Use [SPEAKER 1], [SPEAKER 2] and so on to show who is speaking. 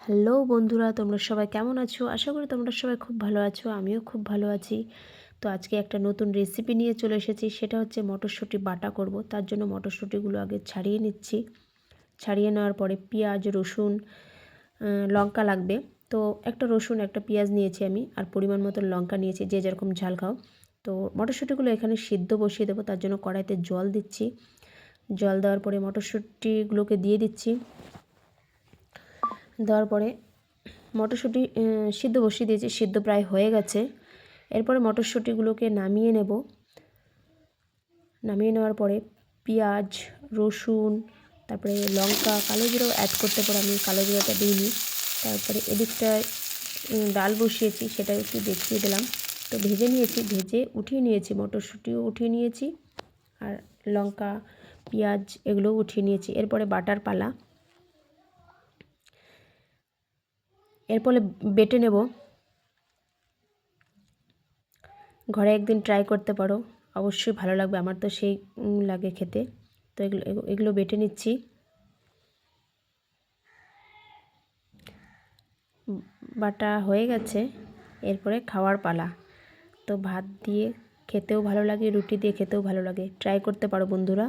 [SPEAKER 1] Hello বন্ধুরা, তোমরা সবাই কেমন আছো? আশা করি তোমরা সবাই খুব ভালো আছো, আমিও খুব ভালো আছি। তো আজকে একটা নতুন রেসিপি নিয়ে চলে এসেছি, সেটা হচ্ছে মটরশুঁটি বাটা করব। তার জন্য মটরশুঁটিগুলো আগে ছাড়িয়ে নিচ্ছি। ছাড়িয়ে নেওয়ার পরে পেঁয়াজ, রসুন লঙ্কা লাগবে। তো একটা রসুন, একটা পেঁয়াজ নিয়েছি আমি, আর পরিমাণ মতো লঙ্কা নিয়েছি, যে যেরকম ঝাল খাও। তো মটরশুঁটিগুলো এখানে সিদ্ধ বসিয়ে দেবো, তার জন্য কড়াইতে জল দিচ্ছি। জল দেওয়ার পরে মটরশুঁটিগুলোকে দিয়ে দিচ্ছি। দেওয়ার পরে মটরশুঁটি সিদ্ধ বসিয়ে দিয়েছি, সিদ্ধ প্রায় হয়ে গেছে। এরপরে মটরশুঁটিগুলোকে নামিয়ে নেব। নামিয়ে নেওয়ার পরে পেঁয়াজ, রসুন, তারপরে লঙ্কা, কালো জিরাও অ্যাড করতে পারে আমি কালো জিরাটা দিইনি। তারপরে এদিকটায় ডাল বসিয়েছি, সেটা একটু দেখিয়ে দিলাম। তো ভেজে নিয়েছি, ভেজে উঠিয়ে নিয়েছি, মটরশুঁটিও উঠিয়ে নিয়েছি, আর লঙ্কা, পেঁয়াজ এগুলোও উঠিয়ে নিয়েছি। এরপরে বাটার পালা। এরপরে বেটে নেব। ঘরে একদিন ট্রাই করতে পারো। অবশ্যই ভালো লাগবে। আমার তো সেই লাগে খেতে। তো এগুলো এগুলো বেটে নিচ্ছি। বাটা হয়ে গেছে। এরপরে খাওয়ার পালা। তো ভাত দিয়ে খেতেও ভালো লাগে, রুটি দিয়ে খেতেও ভালো লাগে। ট্রাই করতে পারো বন্ধুরা।